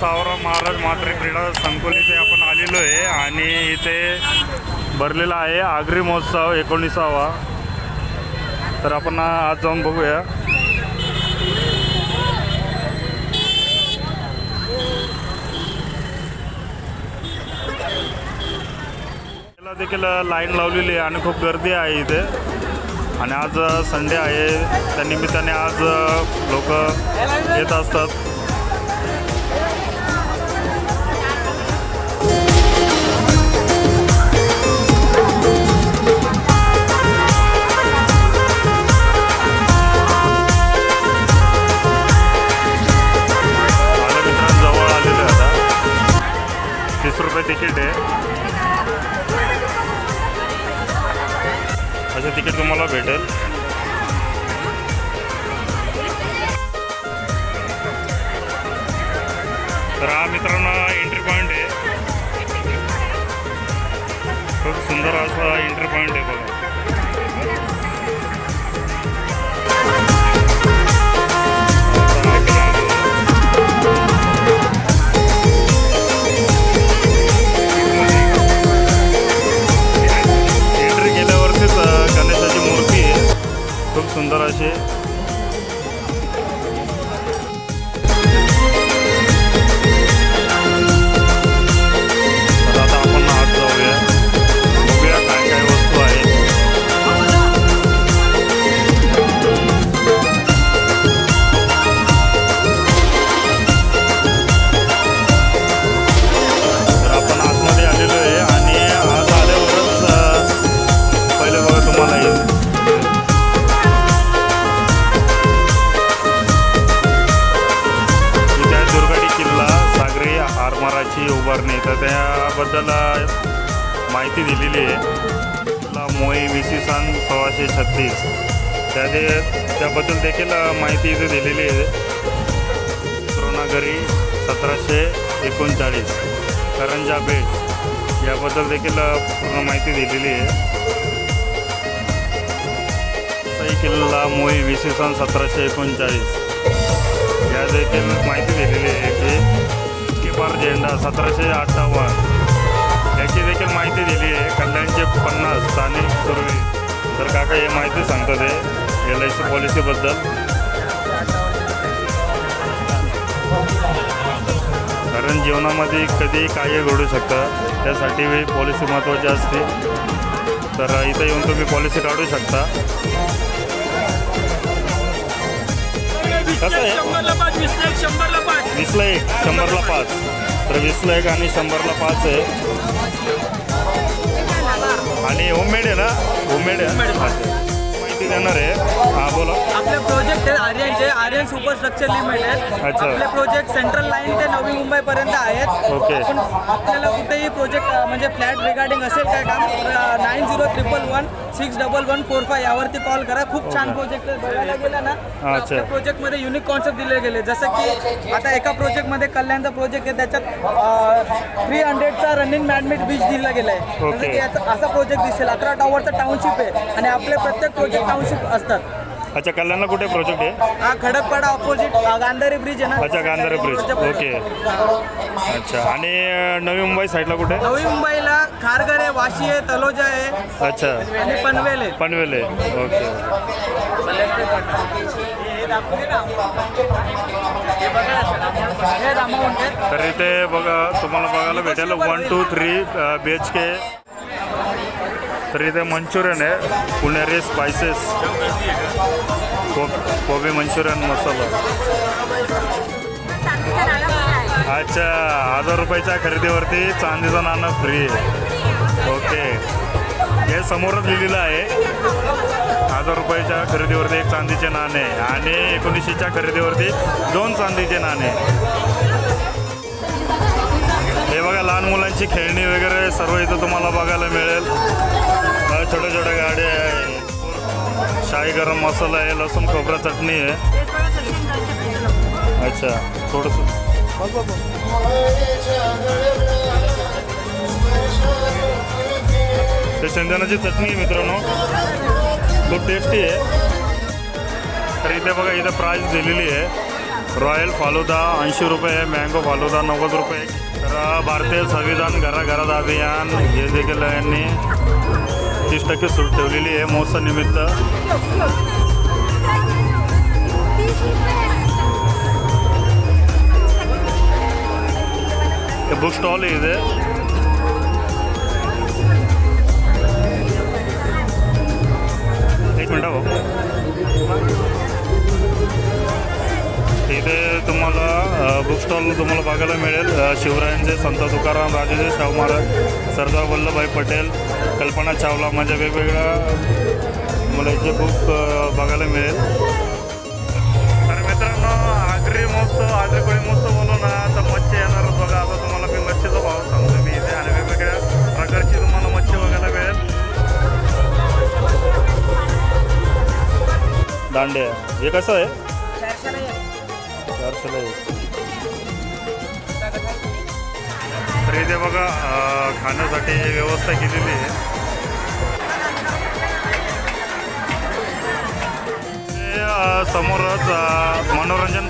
मात्र क्रीडा संकुल इथे आपण आलेलो आहे आणि इथे भरलेला आहे आगरी महोत्सव एकोणीसावा. तर आपण आज जाऊन बघूया. देखील लाईन लावलेली आहे आणि खूप गर्दी आहे इथे. आणि आज संडे आहे. त्या निमित्ताने आज लोक येत असतात. तर हा मित्रांनो एंट्री पॉईंट आहे. खूप सुंदर असा एंट्री पॉईंट आहे बघा. उभारणी तर त्याबद्दल माहिती दिलेली आहे. मोई मोई सी सन सोळाशे छत्तीस. त्या त्याबद्दल देखील माहिती इथे दिलेली आहे. द्रोणागरी सतराशे एकोणचाळीस. करंजा बेट. याबद्दल देखील पूर्ण माहिती दिलेली आहे. सई किल्ला मोई इसवी सन सतराशे एकोणचाळीस. या देखील माहिती दिलेली आहे की किबार झेंडा सतराशे अठ्ठावन्न. याची देखील माहिती दिली आहे. कल्याणचे पन्नास स्थानिक सुरवे तर काका हे माहिती सांगतात आहे एल आय सी पॉलिसीबद्दल कारण जीवनामध्ये कधीही काही घडू शकतं. त्यासाठी पॉलिसी महत्त्वाची असते. तर इथं येऊन तुम्ही पॉलिसी काढू शकता. कसं आहे? शंभरला पाच वीसला एक शंभरला पाच. वीसला एक शंभरला पाच. तर वीसला एक आणि शंभरला पाच आहे. आणि होममेड आहे ना? होममेड आहे. माहिती देणार आहे. हां बोला. आपले प्रोजेक्ट आहे आर्यनचे आर्यन सुपर स्ट्रक्चर लिमिटेड अच्छा. आपले प्रोजेक्ट सेंट्रल लाईन ते नवी मुंबई पर्यंत आहेत. ओके. आपण आपल्याला कुठेही प्रोजेक्ट म्हणजे फ्लॅट रिगार्डिंग असेल काय काम nine zero triple one six double one four five यावरती कॉल करा. खूप छान प्रोजेक्ट आहे. बघायला गेला ना अच्छा. आपल्या प्रोजेक्टमध्ये युनिक कॉन्सेप्ट दिले गेले. जसं की आता एका प्रोजेक्टमध्ये कल्याणचा प्रोजेक्ट आहे त्याच्यात थ्री हंड्रेडचा रनिंग मॅडमिट बीच दिला गेला आहे जसं ओके. की याचा असा प्रोजेक्ट दिसेल. अकरा टॉवरचा टाउनशिप आहे आणि आपले प्रत्येक प्रोजेक्ट टाउनशिप असतात. अच्छा कल्याणला कुठे प्रोजेक्ट आहे? हा खडकपाडा ऑपोजिट गांधारी ब्रिज आहे ना. अच्छा गांधारे ब्रिज ओके अच्छा आणि अं, नवी मुंबई साईडला कुठे? नवी मुंबईला खारघर आहे वाशी आहे तलोजा आहे. अच्छा. आणि पनवेल आहे. पनवेल आहे. ओके. तर इथे बघा तुम्हाला बघायला भेटेल. वन टू थ्री बी एच के तर इथे मंचुरियन आहे. पुणेरी स्पायसेस. कोबी मंचुरियन मसाला. अच्छा हजार रुपयाच्या खरेदीवरती चांदीचं नाणं फ्री आहे ओके हे समोरच लिहिलेलं आहे. हजार रुपयाच्या खरेदीवरती एक चांदीचे नाणे आणि एकोणीसशेच्या खरेदीवरती दोन चांदीचे नाणे. हे बघा लहान मुलांची खेळणी वगैरे सर्व इथं तुम्हाला बघायला मिळेल. छोट्या छोट्या गाड्या आहे शाही गरम मसाला आहे लसूण खोबरा चटणी आहे. अच्छा थोडंसं. ते शेंगदाण्याची चटणी आहे मित्रांनो. खूप टेस्टी आहे. तर इथे बघा इथं प्राईस दिलेली आहे. रॉयल फालुदा ऐंशी रुपये मँगो फालुदा नव्वद रुपये तर भारतीय संविधान घराघरात अभियान. हे देखील यांनी तीस टक्के सूट ठेवलेली आहे. महोत्सव निमित्त. बुक स्टॉल इथे. स्टॉल तुम्हाला बघायला मिळेल शिवरायांचे संत तुकाराम राजेचे शाहू महाराज सरदार वल्लभभाई पटेल कल्पना चावला म्हणजे वेगवेगळ्या याचे बुक अ, बघायला मिळेल. तर मित्रांनो आगरी महोत्सव आगरी कोळी महोत्सव बोललो ना तर मच्छी येणार बघा. आता तुम्हाला मी मच्छीचा भाव सांगतो. मी इथे आणि वेगवेगळ्या प्रकारची तुम्हाला मच्छी बघायला मिळेल. दांडे हे कसं आहे? चारशेला एक हे इथे बघा खाण्यासाठी व्यवस्था केलेली आहे. समोरच मनोरंजन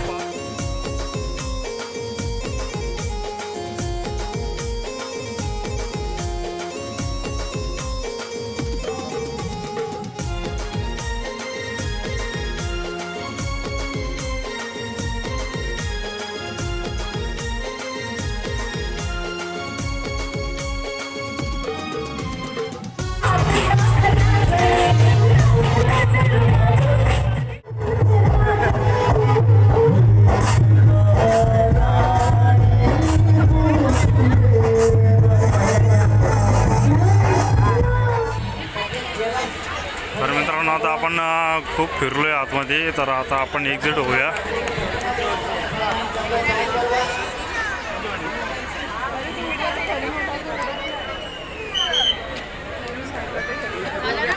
खूप फिरलो खूप फिरलोय आतमध्ये तर आता आपण एक्झिट होऊया.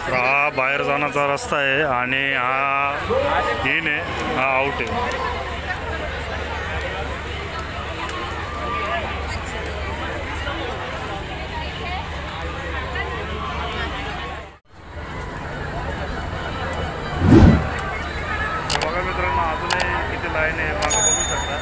हा बाहेर जाण्याचा रस्ता आहे आणि हा इन आहे हा आउट आहे तर बघा मित्रांनो अजूनही किती लाईन आहे मागं बघू शकता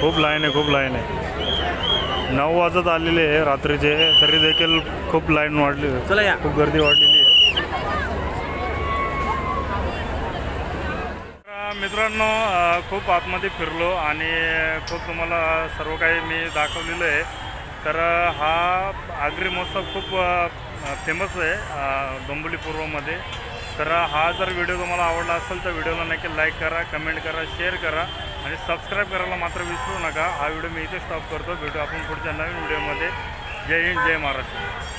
खूप लाईन आहे खूप लाईन आहे. नऊ वाजत आलेले आहे रात्रीचे तरी देखील खूप लाईन वाढली. चला या. खूप गर्दी वाढलेली आहे. तर, मित्रांनो खूप आतमध्ये फिरलो आणि खूप तुम्हाला सर्व काही मी दाखवलेलं आहे. तर हा आगरी महोत्सव खूप फेमस आहे अ, डोंबिवली पूर्वमध्ये. तर हा जर व्हिडिओ तुम्हाला आवडला असेल तर व्हिडिओला नक्की लाईक करा कमेंट करा शेअर करा. आणि सबस्क्राईब करायला मात्र विसरू नका. हा व्हिडिओ मी इथे स्टॉप करतो. भेटू आपण पुढच्या नवीन व्हिडिओमध्ये जय हिंद जय महाराष्ट्र.